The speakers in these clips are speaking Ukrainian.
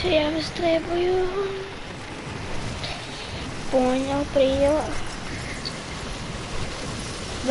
Все, я вистрибую. Понял,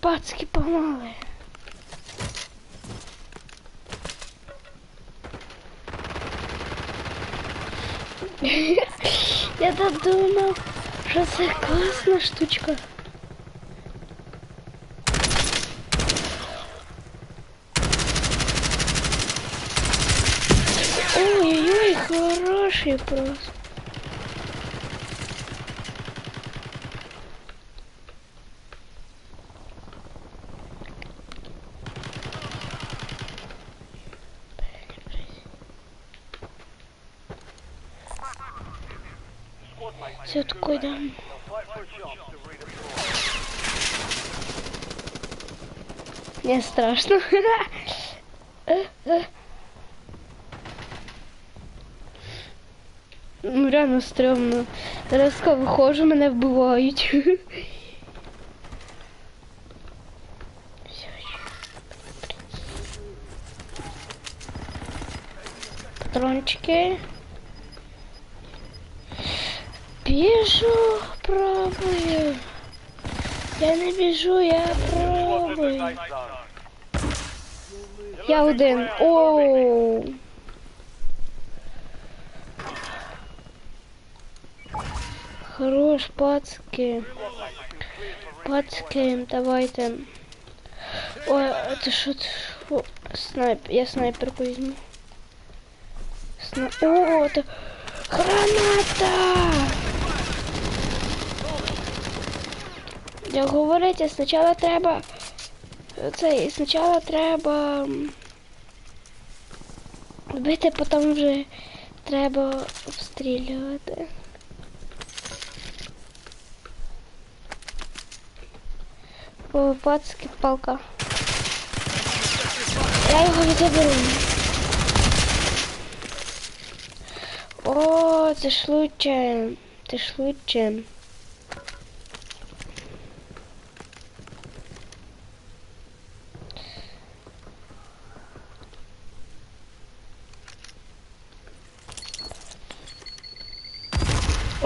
Пацки погнали. Я додумав, що це класна штучка. Ой-ой-ой, хороший просто. Все такое, да. Мне страшно. Ну, реально стрьомно. Резко виходжу, мене вбивають. Патрончики. Біжу, пробую. Я не біжу, я пробую. Safe zone. Я один. Оу. Хорош, пацки. Пацки, давайте. Ой, это що? це? О, снайп. Я снайперку візьму. Сна... О, это... Граната! Як говорите, спочатку треба... Це, спочатку треба... Вбити, потім вже треба обстрілювати. О, пацки, палка. Я його заберу. О, це ж лучше. Це ж.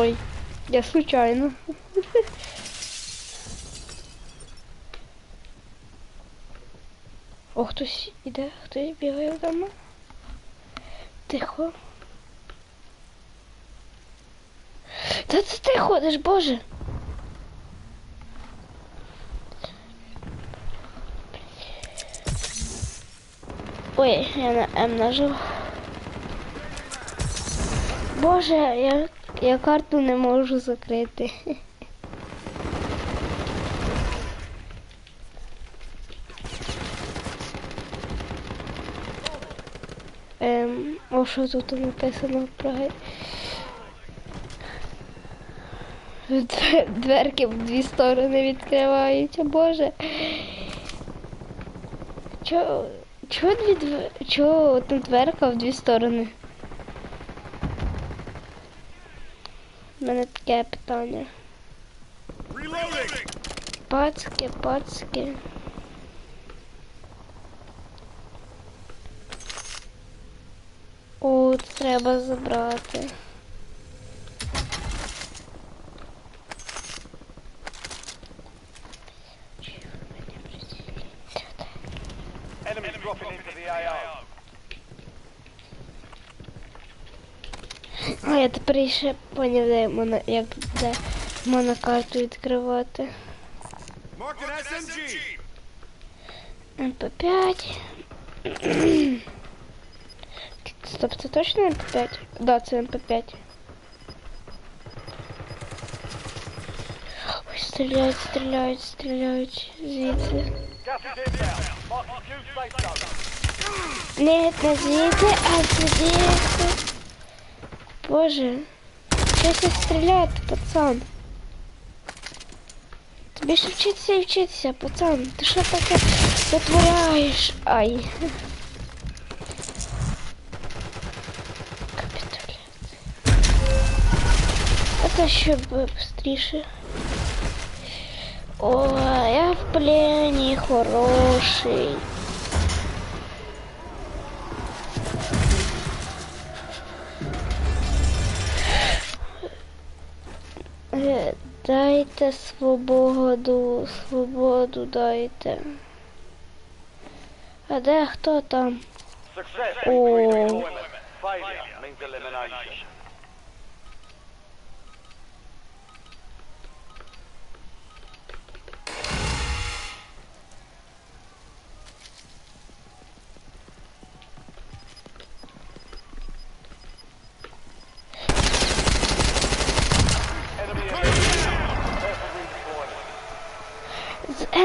Ой, я случайно. О, хтось іде, хтось бігає вдома. Тихо. Та це ти ходиш, боже. Ой, я на М нажав. Боже, я, я карту не можу закрити. Ем, о, що тут написано про Дверки в дві сторони відкриваються, боже. Чо, чо дві две... Чо одна дверка в дві сторони? У мене таке питання. Пацки, пацки. О, треба забрати. А я тепер ще поняв, де моно, як де монокарту відкривати. Mark an SMG. МП5. Стоп, це точно МП5? Да, це МП5. Ой, стріляють, стріляють, стріляють звідси. Gas is inbound. Marking new safe zone. Ні, не звідси, а звідси. Боже. Щось стріляють, пацан. Тобі ще вчитися і вчитися, пацан. Ти що таке витворяєш? Ай. Капітуляція. Это ще б быстріше. О, я в плені хороший. Дайте свободу, свободу дайте. А де хто там? Success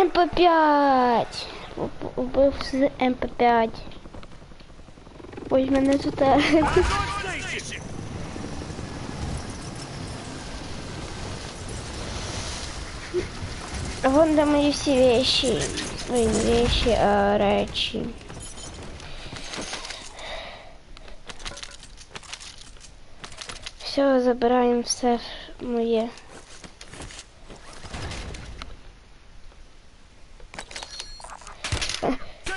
МП5. Уб- Убив з МП5. Ой, мене тут. е, Вон де мої всі вещи. Ой, не вещи, а речі. Все, забираємо все моє.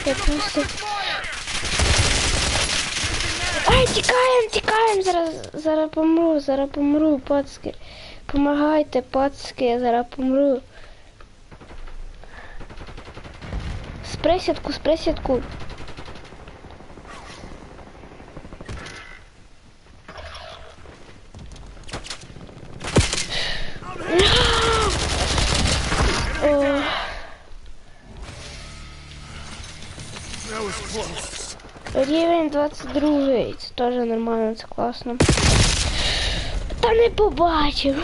Е, просто... Ай, тікаємо, тікаємо, зараз, зараз помру, зараз помру, пацки. Помагайте, пацки, я зараз помру. З присядку, Рівень 22, це теж нормально, це класно. Та не побачив.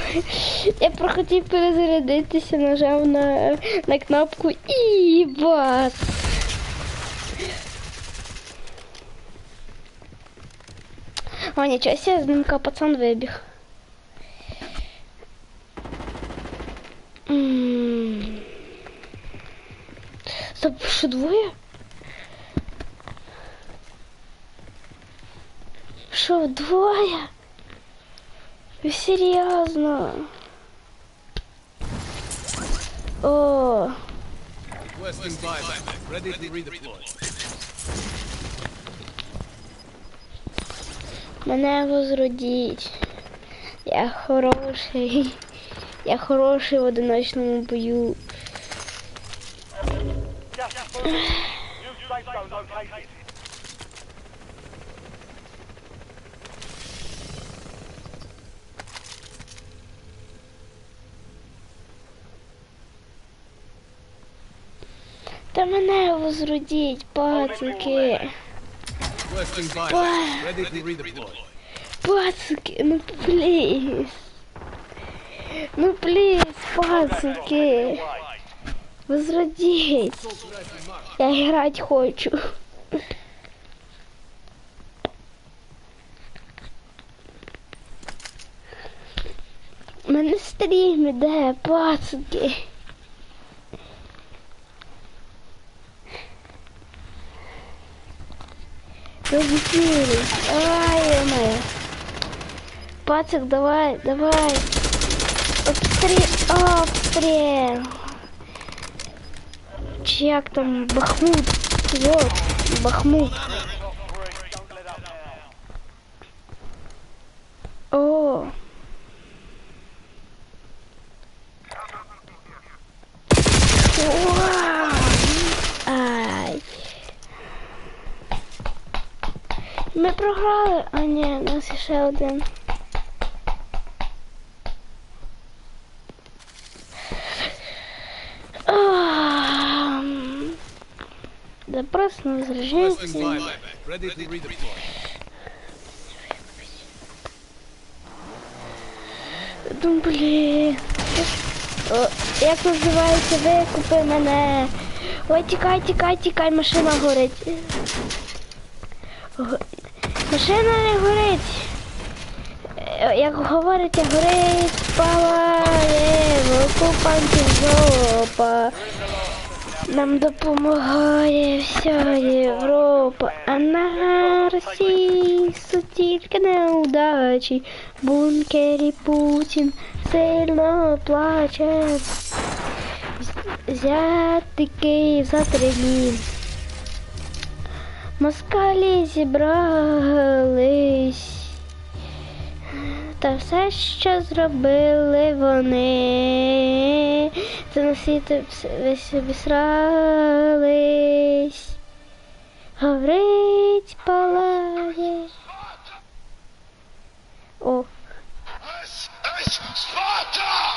Я прохотів перезарядитися, нажав на, на кнопку і бас. О, нічого себе, з димка пацан вибіг. Стоп, що двоє? Що, двоє? Ви серйозно? О, мене возродіть. Я хороший. Я хороший в одиночному бою. Та мене возродіть, пацики. Пацики, ну пліз. Ну пліз, пацики. Возродіть. Я грати хочу. Мене стрім іде, пацики. Розбили. Ай, моя. Пацик, давай, давай. Обстріл. Чи як там Бахмут? Вот, Бахмут. Ми програли. А ні, у нас ще один. Запрос на возражение. Ну, блін. Як називається викупи мене? Ой, тікай, тікай, тікай, машина горить. Машина не горить. Е, Як говорите, горить, палає, в окупантів жопа. Нам допомагає вся Європа, а на Росії тільки неудачі. Бункері Путін сильно плаче. Взяти Київ за три дні. Москалі зібрались. Та все, що зробили вони, це на світі вс- весь обісрались. Горить, палає. О, This is Sparta!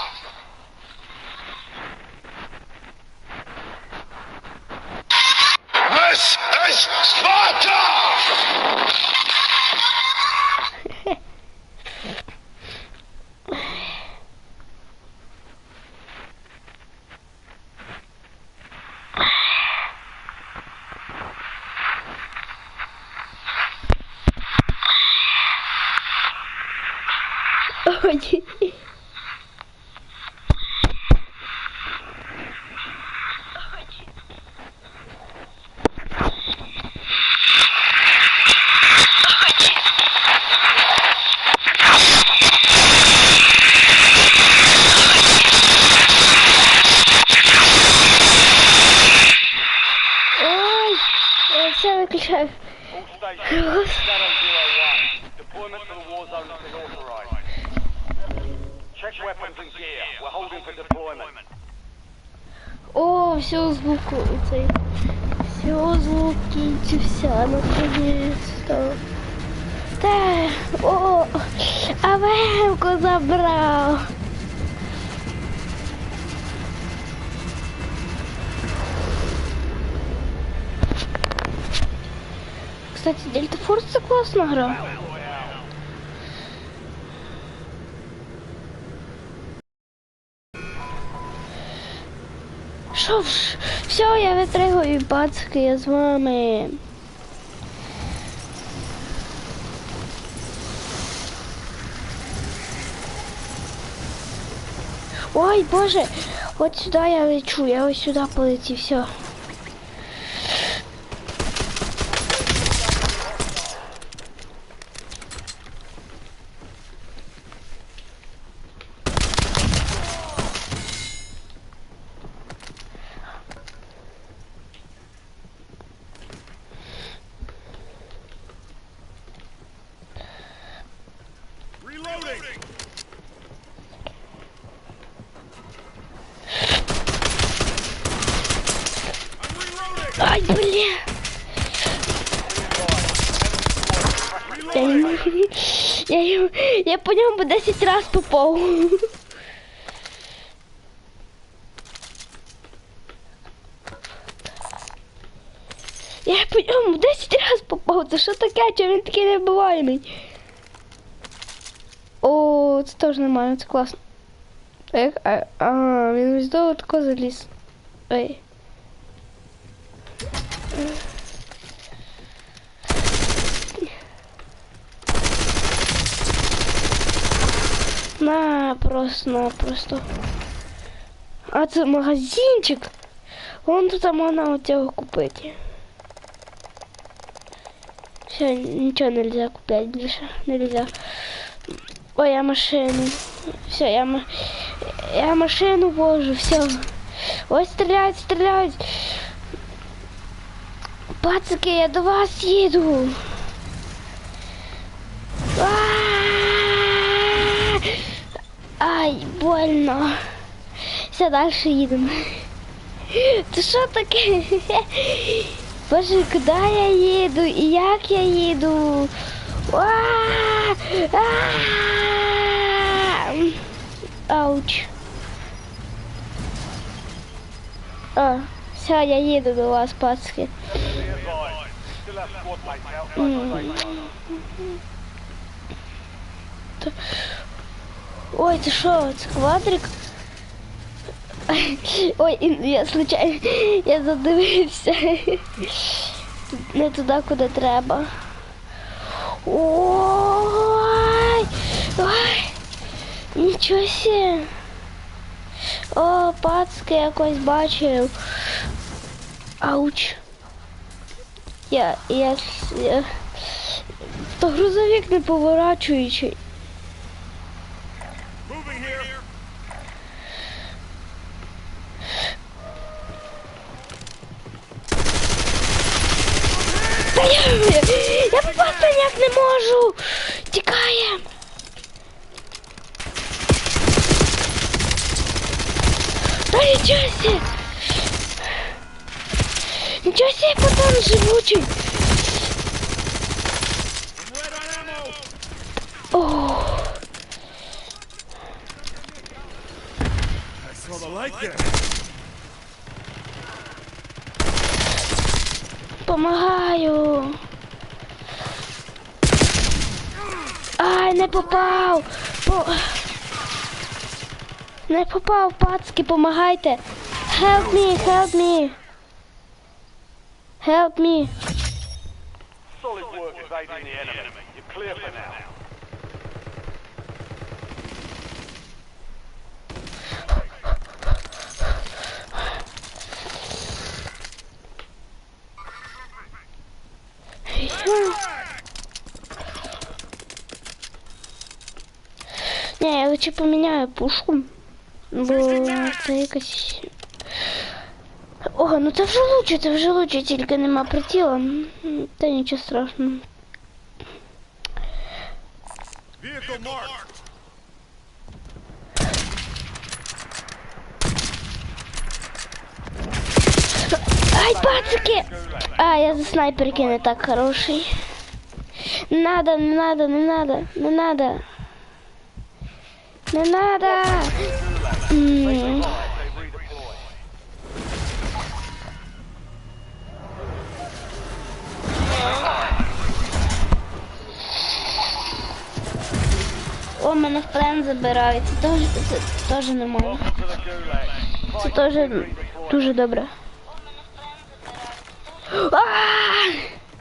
О, все, звук. Все, звук кінчився, наконец-то. Та, о, а вемку забрав. Кстати, Дельта Форс це класна Що все, я витригую, пацки, я з вами. Ой, боже, от сюди я лечу, я ось сюди полетів, все. Я по ньому 10 раз попав. Я по ньому 10 раз попав. Це що таке? Чому він такий невбиваємий? О, це теж нормально, це класно. Ех, а, а, він ось до тако заліз. Ой. На, просто, напросто. А це магазинчик. Вон тут можна от цього купити. Все, нічого нельзя купляти більше. Нельзя. Ой, я машину. Все, я, ма- я машину вожу, все. Ой, стріляють, стріляють. Пацики, я до вас їду. Больно. Все, далі їдемо. Це що таке? Боже, куди я їду і як я їду? Ауч. А, все, я їду до вас, пацки. Ой, це що, це квадрик? Ой, я случайно, я задивився. Не туди, куди треба. Ой, ой, нічого сі. О, пацки якось бачив. Ауч. Я, я, я... То грузовик не поворачуючий. Moving here. Та я, я просто ніяк не можу. Тікаємо. Та нічого сі. Нічого сі, пацан живучий. Red on ammo. О, I saw the light there. помагаю. Ай, не попав. По... Не попав, пацки, помагайте. Help me, help me. Help me. Solid work evading the enemy. You're clear for now. Не, я лучше поміняю пушку. Бо це якась. О, ну це вже лучше, це вже лучше, тільки нема притіла. М, Та нічого страшного. Vehicle marked. Ай, пацики! А, я за снайперки не так хороший. Не надо, не надо, не надо, не надо. Не надо. М, They redeploy. О, мене в плен забирають. Це теж, це теж нормально. Це теж дуже добре.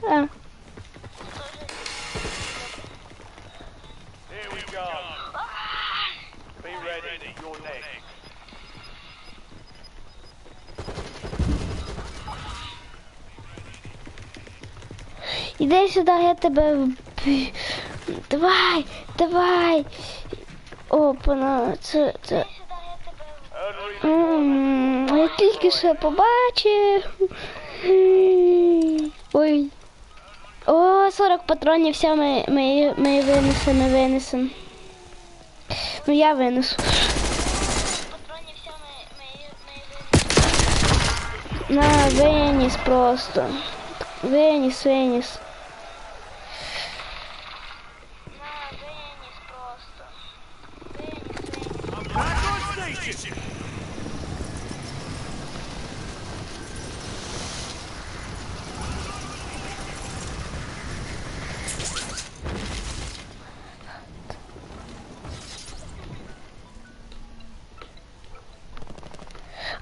А! Іди сюди, я тебе. вб- Давай, давай. Опана, це, це. М, Я тільки що побачив. Ой. О, 40 патронів, все, ми, ми, ми винесемо, ми винесемо. Ну я винесу. На, виніс просто. Виніс, виніс.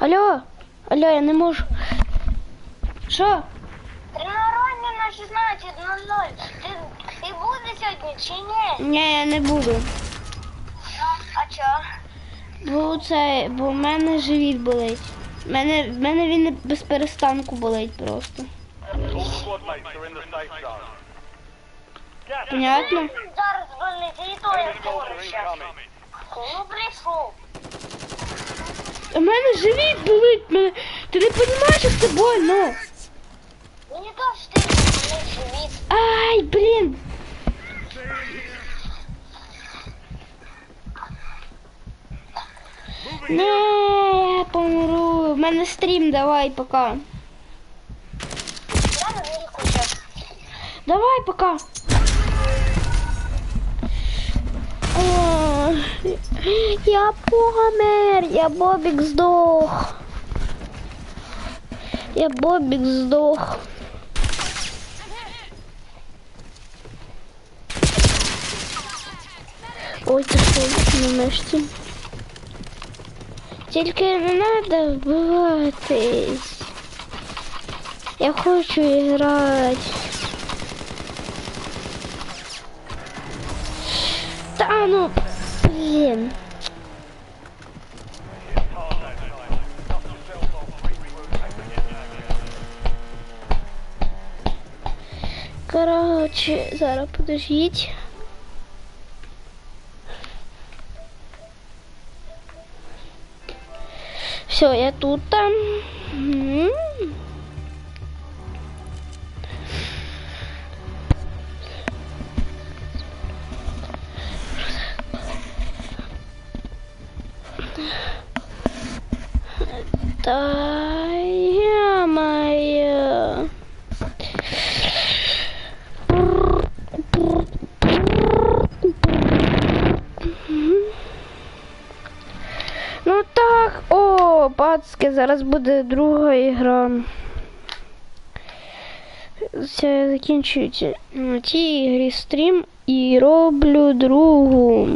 Алло, алло, я не можу. Що? Тренування на 16.00. Ти, ти будеш сьогодні чи ні? Ні, я не буду. Ну, а чо? Бо це, бо в мене живіт болить. В мене, в мене він без перестанку болить просто. Понятно? Зараз больниці і то я говорю. Ну, прийшов. У мене живіт болить. Мене... Ти не розумієш, як це больно? Мені теж ти не живіт. Ай, блін. Не, я помру. В мене стрім, давай, пока. Давай, пока. О, я помер, я Бобік здох. Я Бобік здох. Ой, ти що на мешці. Тільки не треба вбиватись. Я хочу грати. Та ну, Короче, зараз подождіть. Все, я тут там. Зараз буде друга ігра. Це я закінчую ці- на цій ігрі стрім і роблю другу.